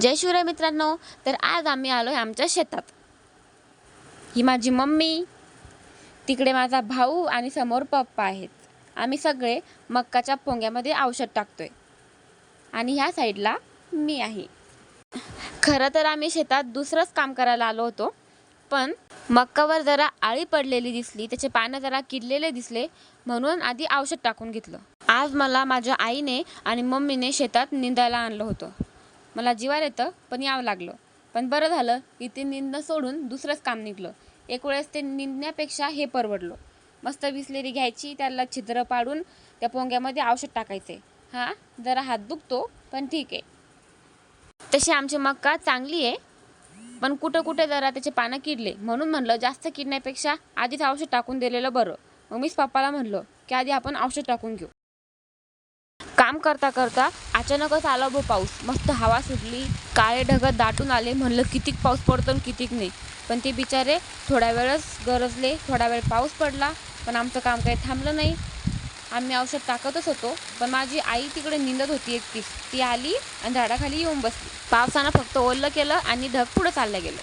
जय शिवराय मित्रांनो. तर आज आम्ही आलो आहे आमच्या शेतात. ही माझी मम्मी तिकडे माझा भाऊ आणि समोर पप्पा आहेत. आम्ही सगळे मक्काच्या पोंग्यामध्ये औषध टाकतोय. आणि ह्या साईडला मी आहे. खरं तर आम्ही शेतात दुसरंच काम करायला आलो होतो पण मक्कावर जरा आळी पडलेली दिसली त्याचे पानं जरा किडलेले दिसले म्हणून आधी औषध टाकून घेतलं. आज मला माझ्या आईने आणि मम्मीने शेतात निंदायला आणलं होतं. मला जीवार येतं पण यावं लागलं. पण बरं झालं की ते निंदणं सोडून दुसरंच काम निघलं. एक वेळेस ते निंदण्यापेक्षा हे परवडलं. मस्त विसलेरी घ्यायची त्याला छिद्र पाडून त्या पोंग्यामध्ये औषध टाकायचे. हां जरा हात दुखतो पण ठीक आहे. तशी आमची मक्का चांगली आहे पण कुठं कुठे जरा त्याचे पानं किडले. म्हणून म्हणलं जास्त किडण्यापेक्षा आधीच औषध टाकून दिलेलं बरं. मग मीच पप्पाला म्हणलं की आधी आपण औषध टाकून घेऊ. काम करता करता अचानकच आला बो पाऊस. मस्त हवा सुटली काळे ढगत दाटून आले म्हणलं कितीक पाऊस पडतो आणि कितीक नाही. पण ते बिचारे थोड्या वेळच गरजले थोडा वेळ पाऊस पडला पण आमचं काम काही थांबलं नाही. आम्ही औषध टाकतच होतो पण माझी आई तिकडे निंदत होती एकटीच. ती आली आणि झाडाखाली येऊन बसली. पावसानं फक्त ओललं केलं आणि ढग पुढं चाललं गेलं.